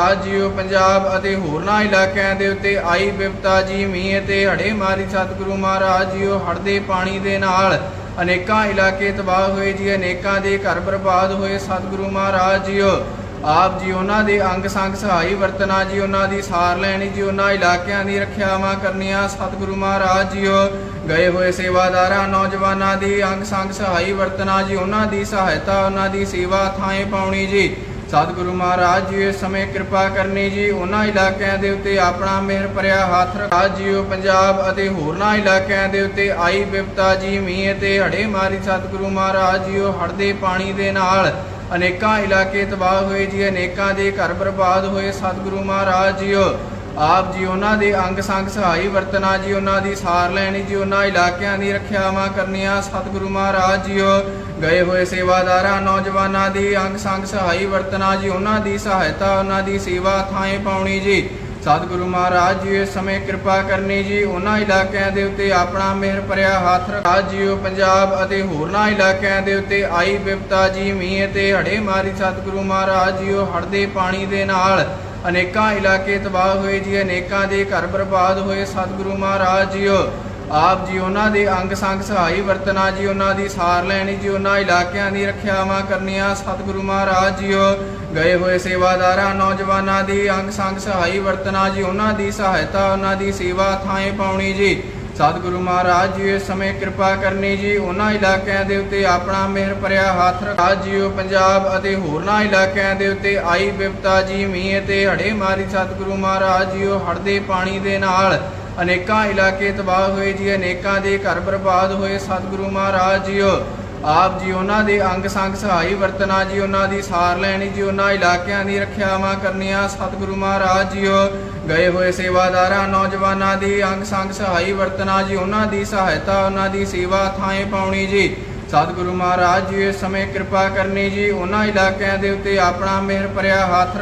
ਰਾਜ JIO Punjab ਅਤੇ ਹੋਰਨਾਂ ਇਲਾਕਿਆਂ ਦੇ ਉੱਤੇ ਆਈ ਵਿਪਤਾ ਜੀ ਮੀਂਹ ਅਤੇ ਹੜੇ ਮਾਰੀ ਸਤਿਗੁਰੂ ਮਹਾਰਾਜ ਜੀਓ ਹੜ੍ਹ ਦੇ ਪਾਣੀ ਦੇ ਨਾਲ ਅਨੇਕਾਂ ਇਲਾਕੇ ਤਬਾਹ ਹੋਏ ਜੀ, ਅਨੇਕਾਂ ਦੇ ਘਰ ਬਰਬਾਦ ਹੋਏ ਸਤਿਗੁਰੂ ਮਹਾਰਾਜ ਜੀਓ ਆਪ ਜੀ ਉਹਨਾਂ ਦੇ ਅੰਗ ਸੰਗ ਸਹਾਈ ਵਰਤਣਾ ਜੀ, ਉਹਨਾਂ ਦੀ ਸਾਰ ਲੈਣੀ ਜੀ, ਉਹਨਾਂ ਇਲਾਕਿਆਂ ਦੀ ਰੱਖਿਆਵਾਂ ਕਰਨੀਆਂ ਸਤਿਗੁਰੂ ਮਹਾਰਾਜ ਜੀਓ ਗਏ ਹੋਏ ਸੇਵਾਦਾਰਾਂ, ਨੌਜਵਾਨਾਂ ਦੀ ਅੰਗ ਸੰਗ ਸਹਾਈ ਵਰਤਣਾ ਜੀ, ਉਹਨਾਂ ਦੀ ਸਹਾਇਤਾ, ਉਹਨਾਂ ਦੀ ਸੇਵਾ ਥਾਂ ਪਾਉਣੀ ਜੀ। ਸਤਿਗੁਰੂ ਮਹਾਰਾਜ ਜੀ ਇਸ ਸਮੇਂ ਕਿਰਪਾ ਕਰਨੀ ਜੀ। ਉਹਨਾਂ ਇਲਾਕਿਆਂ ਦੇ ਉੱਤੇ ਆਪਣਾ ਮਿਹਰ ਭਰਿਆ ਹੱਥ ਰੱਖਾ। ਜੀਓ, ਪੰਜਾਬ ਅਤੇ ਹੋਰਨਾਂ ਇਲਾਕਿਆਂ ਦੇ ਉੱਤੇ ਆਈ ਵਿਪਤਾ ਜੀ, ਮੀਂਹ ਤੇ ਹੜੇ ਮਾਰੀ। ਸਤਿਗੁਰੂ ਮਹਾਰਾਜ ਜੀਓ ਹੜ੍ਹ ਦੇ ਪਾਣੀ ਦੇ ਨਾਲ ਅਨੇਕਾਂ ਇਲਾਕੇ ਤਬਾਹ ਹੋਏ ਜੀ, ਅਨੇਕਾਂ ਦੇ ਘਰ ਬਰਬਾਦ ਹੋਏ। ਸਤਿਗੁਰੂ ਮਹਾਰਾਜ ਜੀਓ ਆਪ ਜੀ ਉਹਨਾਂ ਦੇ ਅੰਗ ਸੰਗ ਸਹਾਈ ਵਰਤਣਾ ਜੀ, ਉਹਨਾਂ ਦੀ ਸਾਰ ਲੈਣੀ ਜੀ, ਉਹਨਾਂ ਇਲਾਕਿਆਂ ਦੀ ਰੱਖਿਆਵਾਂ ਕਰਨੀਆਂ। ਸਤਿਗੁਰੂ ਮਹਾਰਾਜ ਜੀਓ, ਗਏ ਹੋਏ ਸੇਵਾਦਾਰਾਂ, ਨੌਜਵਾਨਾਂ ਦੀ ਅੰਗ ਸੰਗ ਸਹਾਈ ਵਰਤਣਾ ਜੀ, ਉਹਨਾਂ ਦੀ ਸਹਾਇਤਾ, ਉਹਨਾਂ ਦੀ ਸੇਵਾ ਥਾਂ ਪਾਉਣੀ ਜੀ। ਸਤਿਗੁਰੂ ਮਹਾਰਾਜ ਜੀ ਇਸ ਸਮੇਂ ਕਿਰਪਾ ਕਰਨੀ ਜੀ, ਉਹਨਾਂ ਇਲਾਕਿਆਂ ਦੇ ਉੱਤੇ ਆਪਣਾ ਮਿਹਰ ਭਰਿਆ ਹੱਥ ਰੱਖਾ ਜੀਓ। ਪੰਜਾਬ ਅਤੇ ਹੋਰਨਾਂ ਇਲਾਕਿਆਂ ਦੇ ਉੱਤੇ ਆਈ ਵਿਪਤਾ ਜੀ, ਮੀਂਹ ਤੇ ਹੜੇ ਮਾਰੀ। ਸਤਿਗੁਰੂ ਮਹਾਰਾਜ ਜੀਓ ਹੜ੍ਹ ਦੇ ਪਾਣੀ ਦੇ ਨਾਲ ਅਨੇਕਾਂ ਇਲਾਕੇ ਤਬਾਹ ਹੋਏ ਜੀ, ਅਨੇਕਾਂ ਦੇ ਘਰ ਬਰਬਾਦ ਹੋਏ। ਸਤਿਗੁਰੂ ਮਹਾਰਾਜ ਜੀਓ, ਆਪ ਜੀ ਉਹਨਾਂ ਦੇ ਅੰਗ ਸੰਗ ਸਹਾਈ ਵਰਤਣਾ ਜੀ, ਉਹਨਾਂ ਦੀ ਸਾਰ ਲੈਣੀ ਜੀ, ਉਹਨਾਂ ਇਲਾਕਿਆਂ ਦੀ ਰੱਖਿਆਵਾਂ ਕਰਨੀਆਂ। ਸਤਿਗੁਰੂ ਮਹਾਰਾਜ ਜੀਓ, ਗਏ ਹੋਏ ਸੇਵਾਦਾਰਾਂ, ਨੌਜਵਾਨਾਂ ਦੀ ਅੰਗ ਸੰਗ ਸਹਾਈ ਵਰਤਣਾ ਜੀ, ਉਹਨਾਂ ਦੀ ਸਹਾਇਤਾ, ਉਹਨਾਂ ਦੀ ਸੇਵਾ ਥਾਂ ਪਾਉਣੀ ਜੀ। ਸਤਿਗੁਰੂ ਮਹਾਰਾਜ ਜੀ, ਇਸ ਸਮੇਂ ਕਿਰਪਾ ਕਰਨੀ ਜੀ। ਉਹਨਾਂ ਇਲਾਕਿਆਂ ਦੇ ਉੱਤੇ ਆਪਣਾ ਮਿਹਰ ਭਰਿਆ ਹੱਥ ਰੱਖਾ। ਜੀਓ ਪੰਜਾਬ ਅਤੇ ਹੋਰਨਾਂ ਇਲਾਕਿਆਂ ਦੇ ਉੱਤੇ ਆਈ ਵਿਪਤਾ ਜੀ, ਮੀਂਹ ਅਤੇ ਹੜੇ ਮਾਰੀ ਸਤਿਗੁਰੂ ਮਹਾਰਾਜ ਜੀਓ ਹੜ੍ਹ ਦੇ ਪਾਣੀ ਦੇ ਨਾਲ ਅਨੇਕਾਂ ਇਲਾਕੇ ਤਬਾਹ ਹੋਏ ਜੀ, ਅਨੇਕਾਂ ਦੇ ਘਰ ਬਰਬਾਦ ਹੋਏ। ਸਤਿਗੁਰੂ ਮਹਾਰਾਜ ਜੀਓ ਆਪ ਜੀ ਉਹਨਾਂ ਦੇ ਅੰਗ ਸੰਗ ਸਹਾਈ ਵਰਤਣਾ ਜੀ, ਉਹਨਾਂ ਦੀ ਸਾਰ ਲੈਣੀ ਜੀ, ਉਹਨਾਂ ਇਲਾਕਿਆਂ ਦੀ ਰੱਖਿਆਵਾਂ ਕਰਨੀਆਂ। ਸਤਿਗੁਰੂ ਮਹਾਰਾਜ ਜੀਓ, ਗਏ ਹੋਏ ਸੇਵਾਦਾਰਾਂ, ਨੌਜਵਾਨਾਂ ਦੀ ਅੰਗ ਸੰਗ ਸਹਾਈ ਵਰਤਣਾ ਜੀ, ਉਹਨਾਂ ਦੀ ਸਹਾਇਤਾ, ਉਹਨਾਂ ਦੀ ਸੇਵਾ ਥਾਂ ਪਾਉਣੀ ਜੀ। ਸਤਿਗੁਰੂ ਮਹਾਰਾਜ ਜੀ ਇਸ ਸਮੇਂ ਕਿਰਪਾ ਕਰਨੀ ਜੀ। ਉਹਨਾਂ ਇਲਾਕਿਆਂ ਦੇ ਉੱਤੇ ਆਪਣਾ ਮਿਹਰ ਭਰਿਆ ਹੱਥ